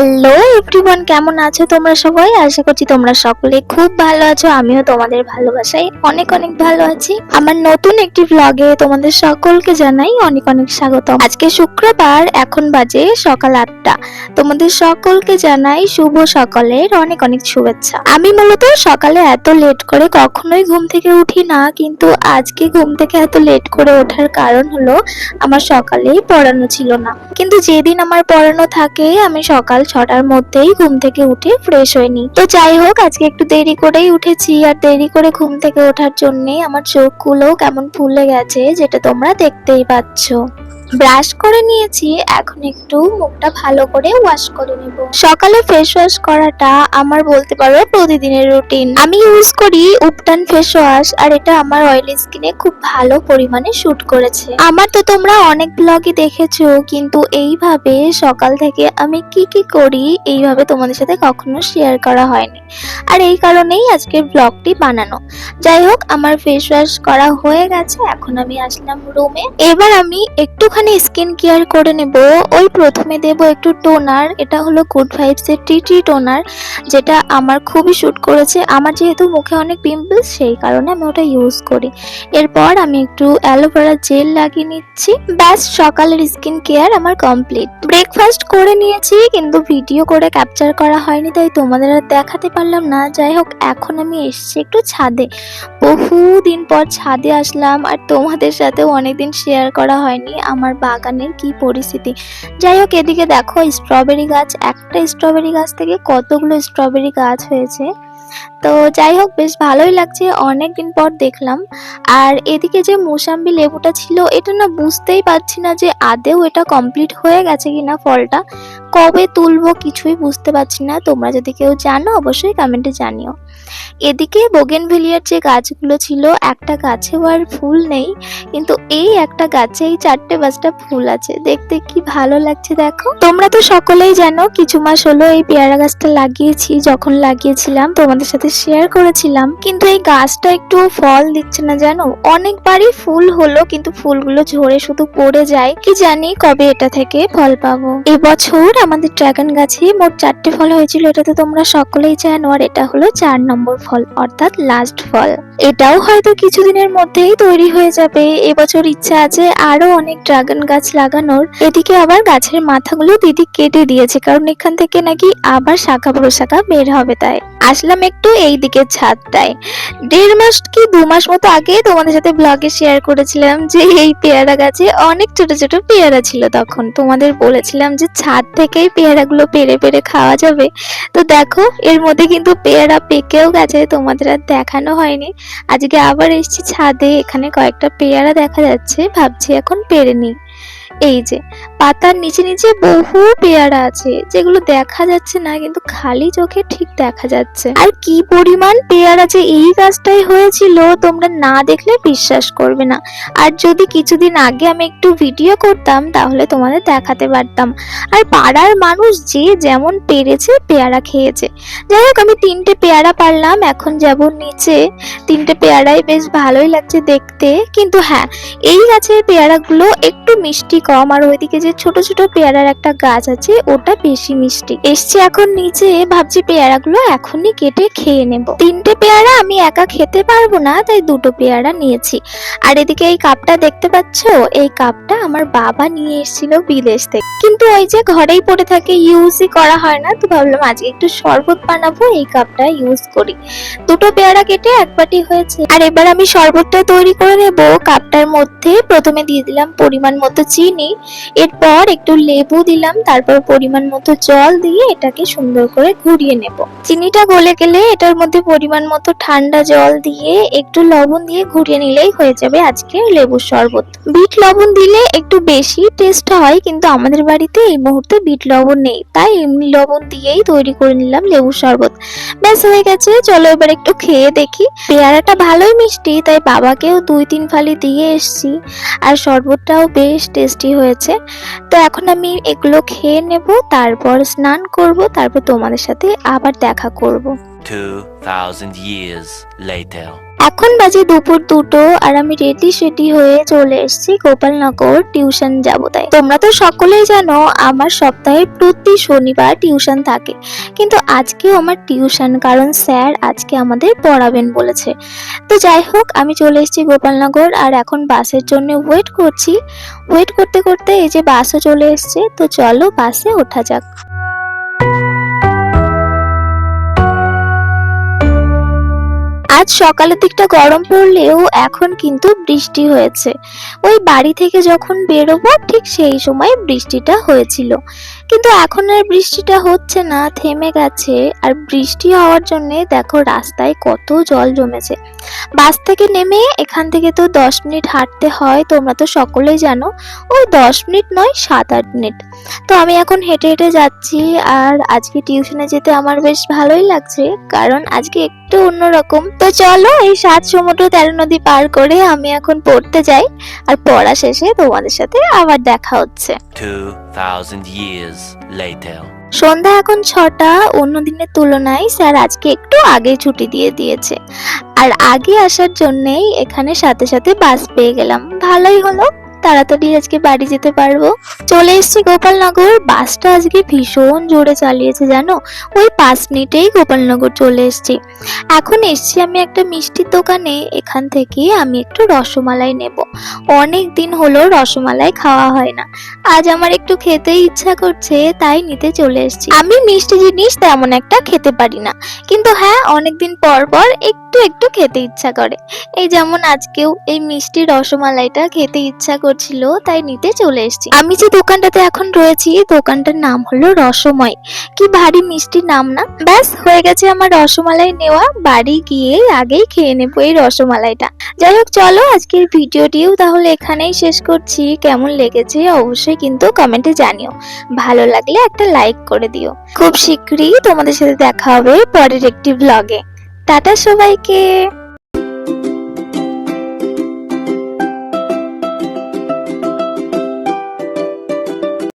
Hello everyone কেমন আছো তোমরা সবাই? আশা করছি তোমরা সকলে খুব ভালো আছো, আমিও তোমাদের ভালোবাসায় অনেক অনেক ভালো আছি। আমার নতুন একটি ব্লগে তোমাদের সকলকে জানাই অনেক অনেক স্বাগতম। আজকে শুক্রবার, এখন বাজে সকাল আটটা। তোমাদের সকলকে জানাই শুভ সকালের অনেক অনেক শুভেচ্ছা। আমি মূলত সকালে এত লেট করে কখনোই ঘুম থেকে উঠি না, কিন্তু আজকে ঘুম থেকে এত লেট করে ওঠার কারণ হলো আমার সকালেই পড়ানো ছিল না। কিন্তু যেদিন আমার পড়ানো থাকে, আমি সকাল ছটার মধ্যেই ঘুম থেকে উঠে ফ্রেশ হয়নি। তো যাই হোক, আজকে একটু দেরি করেই উঠেছি আর দেরি করে ঘুম থেকে ওঠার জন্যে আমার চোখগুলো কেমন ফুলে গেছে, যেটা তোমরা দেখতেই পাচ্ছ। ব্রাশ করে নিয়েছি, এখন একটু মুখটা ভালো করে ওয়াশ করে নেব। সকালে ফেস ওয়াশ করাটা আমার বলতে পারো প্রতিদিনের রুটিন আমি ইউজ করি উপটান ফেস ওয়াশ আর এটা আমার অয়েলি স্কিনে খুব ভালো পরিমাণে শুট করেছে। আমার তো তোমরা অনেক ব্লগই দেখেছ, কিন্তু এইভাবে সকাল থেকে আমি কি কি করি এইভাবে তোমাদের সাথে কখনো শেয়ার করা হয়নি। আর এই কারণেই আজকের ব্লগটি বানানো। যাই হোক, আমার ফেস ওয়াশ করা হয়ে গেছে, এখন আমি আসলাম রুমে এবার আমি একটুখানি স্কিন কেয়ার করে নেব। ওই প্রথমে দেব একটু টোনার এটা হলো গুড ভাইবস এর টিটি টোনার যেটা আমার খুবই শ্যুট করেছে। আমার যেহেতু মুখে অনেক পিম্পলস সেই কারণে আমি ওটা ইউজ করি। এরপর আমি একটু অ্যালোভেরা জেল লাগিয়ে নিচ্ছি। ব্যাস, সকালের স্কিন কেয়ার আমার কমপ্লিট ব্রেকফাস্ট করে নিয়েছি, কিন্তু ভিডিও করে ক্যাপচার করা হয়নি, তাই তোমাদের আর দেখাতে পারলাম না। যাই হোক, এখন আমি এসেছি একটু ছাদে। বহু দিন পর ছাদে আসলাম, আর তোমাদের সাথেও অনেকদিন শেয়ার করা হয়নি। আমার বাগানের কি পরিস্থিতি? যাই হোক, এদিকে দেখো স্ট্রবেরি গাছ, একটা স্ট্রবেরি গাছ থেকে কতগুলো স্ট্রবেরি গাছ হয়েছে? তো যাই হোক, বেশ ভালোই লাগছে। অনেক দিন পর দেখলাম। আর এদিকে যে মোসাম্বি লেবুটা ছিল, এটা না বুঝতেই পারছি না যে আদেও এটা কমপ্লিট হয়ে গেছে কিনা ফলটা। কবে তুলবো কিছুই বুঝতে পারছি না। তোমরা যদি কেউ জানো, অবশ্যই কমেন্টে জানিও। এদিকে বোগেনভেলিয়ার যে গাছগুলো ছিল, একটা গাছেও আর ফুল নেই। কিন্তু এই একটা গাছে এই চারটে পাঁচটা ফুল আছে। দেখতে কি ভালো লাগছে দেখো। তোমরা তো সকলেই জানো, কিছু মাস হলো এই পেয়ারা গাছটা লাগিয়েছি, যখন লাগিয়েছিলাম, তোমাদের সাথে শেয়ার করেছিলাম। কিন্তু এই গাছটা একটু ফল দিচ্ছে না জানো? অনেকবারই ফুল হলো, কিন্তু ফুলগুলো ঝরে শুধু পড়ে যায়। কি জানি কবে এটা থেকে ফল পাবো। এবছর আমাদের ড্রাগন গাছে মোট চারটে ফল হয়েছিল, এটা তো তোমরা সকলেই জানো। আর এটা হলো চার নম্বর ফল, অর্থাৎ লাস্ট ফল। এটাও হয়তো কিছুদিনের মধ্যেই তৈরি হয়ে যাবে। এবছর ইচ্ছা আছে আরও অনেক ড্রাগন গাছ লাগানোর। এদিকে আবার গাছের মাথাগুলো দিদি কেটে দিয়েছে, কারণ এখান থেকে নাকি আবার শাখা প্রশাখা বের হবে তাই। আসলাম একটু এই দিকের ছাদটায় দেড় মাস কি দু মাস মতো আগে তোমাদের সাথে ব্লগে শেয়ার করেছিলাম যে এই পেয়ারা গাছে অনেক ছোট ছোট পেয়ারা ছিল তখন। তোমাদের বলেছিলাম যে ছাদ থেকেই পেয়ারাগুলো পেরে পেরে খাওয়া যাবে। তো দেখো, এর মধ্যে কিন্তু পেয়ারা পেকেও গেছে, তোমাদের আর দেখানো হয়নি। আজকে আবার এসেছি ছাদে, এখানে কয়েকটা পেয়ারা দেখা যাচ্ছে, ভাবছি এখন পেরে নিই। এই যে, পাতার নিচে নিচে বহু পেয়ারা আছে, যেগুলো দেখা যাচ্ছে না, কিন্তু খালি চোখে ঠিক দেখা যাচ্ছে। আর কি পরিমাণ পেয়ারা যে এই গাছটাই হয়েছিল, তোমরা না দেখলে বিশ্বাস করবে না। আর যদি কিছুদিন আগে আমি একটু ভিডিও করতাম, তাহলে তোমাদের দেখাতে পারতাম। আর পাড়ার মানুষ যে যেমন পেরেছে, পেয়ারা খেয়েছে। যাই হোক, আমি তিনটে পেয়ারা পারলাম, এখন যাব নিচে। তিনটে পেয়ারাই বেশ ভালোই লাগছে দেখতে, কিন্তু হ্যাঁ এই গাছের পেয়ারাগুলো একটু মিষ্টি কম আর ওইদিকে যে ছোট ছোট পেয়ারার একটা গাছ আছে, ওটা বেশি মিষ্টি। এসছি এখন নিচে, ভাবছি পেয়ারাগুলো এখনই কেটে খেয়ে নেব। তিনটে পেয়ারা আমি একা খেতে পারব না, তাই দুটো পেয়ারা নিয়েছি। আর এদিকে এই কাপটা দেখতে পাচ্ছ? এই কাপটা আমার বাবা নিয়ে এসেছিল বিদেশ থেকে। কিন্তু ওই যে ঘরেই পড়ে থাকে ইউজই করা হয় না, তো ভাবলাম আজকে একটু শরবত বানাবো, এই কাপটা ইউজ করি। দুটো পেয়ারা কেটে এক বাটি হয়েছে। আর এবার আমি শরবতটা তৈরি করে নেব। কাপটার মধ্যে প্রথমে দিয়ে দিলাম পরিমাণ মতো চিনি। এরপর একটু লেবু দিলাম, তারপর পরিমাণ মতো জল দিয়ে এটাকে সুন্দর করে ঘুরিয়ে নেব। চিনিটা গলে গেলে এটার মধ্যে পরিমাণ মতো ঠান্ডা জল দিয়ে একটু লবণ দিয়ে ঘুরিয়ে নিলেই হয়ে যাবে আজকে লেবুর শরবত। বিট লবণ দিলে একটু বেশি টেস্ট হয়, কিন্তু আমাদের বাড়িতে এই মুহূর্তে বিট লবণ নেই। তাই এমনি লবণ দিয়েই তৈরি করে নিলাম লেবুর শরবত। ব্যাস, হয়ে গেছে। চলো এবার একটু খেয়ে দেখি। পেয়ারাটা ভালোই মিষ্টি, তাই বাবাকেও দুই তিন ফালি দিয়ে এসছি। আর শরবতটাও বেশ টেস্টি হয়েছে তো এখন আমি এগুলো খেয়ে নেব তারপর স্নান করব তারপর তোমাদের সাথে আবার দেখা করব 2,000 years later. এখন বাজে দুপুর দুটো আর আমি রেডি সেডি হয়ে চলে এসেছি গোপালনগর টিউশন যাব তাই। তোমরা তো সকলেই জানো, আমার সপ্তাহে প্রতি শনিবার টিউশন থাকে। কিন্তু আজকেও আমার টিউশন, কারণ স্যার আজকে আমাদের পড়াবেন বলেছে। তো যাই হোক, আমি চলে এসেছি গোপালনগর আর এখন বাসের জন্য ওয়েট করছি। ওয়েট করতে করতে এই যে বাসও চলে এসেছে, তো চলো বাসে ওঠা যাক। আজ সকালের দিকটা গরম পড়লেও এখন কিন্তু বৃষ্টি হয়েছে। ওই বাড়ি থেকে যখন বেরোবো, ঠিক সেই সময় বৃষ্টিটা হয়েছিল। কিন্তু এখন আর বৃষ্টিটা হচ্ছে না, থেমে গেছে। আর বৃষ্টি হওয়ার জন্যে দেখো রাস্তায় কত জল জমেছে। বাস থেকে নেমে এখান থেকে তো দশ মিনিট হাঁটতে হয়, তোমরা তো সকলেই জানো। ওই দশ মিনিট নয়, সাত আট মিনিট। তো আমি এখন হেঁটে হেঁটে যাচ্ছি, আর আজকে টিউশনে যেতে আমার বেশ ভালোই লাগছে, কারণ আজকে একটু অন্যরকম। তো চলো এই সাত সমুদ্র তেরো নদী পার করে আমি এখন পড়তে যাই, আর পড়া শেষে তোমাদের সাথে আবার দেখা হচ্ছে। 2,000 years later. সন্ধ্যা এখন ছটা অন্য দিনের তুলনায় স্যার আজকে একটু আগে ছুটি দিয়ে দিয়েছে। আর আগে আসার জন্যেই এখানে সাথে সাথে বাস পেয়ে গেলাম। ভালোই হলো। তাড়াতাড়ি আজকে বাড়ি যেতে পারব। চলে এসেছি গোপালনগর। বাসটা আজকে ভীষণ জোরে চালিয়েছে, জানো? ওই পাঁচ মিনিটেই গোপালনগর চলে এসেছি। এখন এসেছি আমি একটা মিষ্টির দোকানে। এখান থেকে আমি একটু রসমালাই নেব। অনেক দিন হলো রসমালাই খাওয়া হয় না। আজ আমার একটু খেতে ইচ্ছা করছে, তাই নিতে চলে এসেছি। আমি মিষ্টি জিনিস তেমন একটা খেতে পারি না। কিন্তু হ্যাঁ অনেকদিন পর পর একটু একটু খেতে ইচ্ছা করে। এই যেমন আজকেও এই মিষ্টি রসমালাইটা খেতে ইচ্ছা করছিল, তাই নিতে চলে এসেছি। আমি যে দোকানটাতে এখন রয়েছি, দোকানটার নাম হলো রসময়। কি ভারী মিষ্টি নাম না? ব্যাস, হয়ে গেছে আমার রসমালাই নেওয়া। বাড়ি গিয়ে আগেই খেয়ে নেব এই রসমালাইটা। যাই হোক, চলো আজকের ভিডিওটিও তাহলে এখানেই শেষ করছি। কেমন লেগেছে অবশ্যই কিন্তু কমেন্টে জানিও। ভালো লাগলে একটা লাইক করে দিও। খুব শীঘ্রই তোমাদের সাথে দেখা হবে পরের একটি ব্লগে টাটা সবাইকে!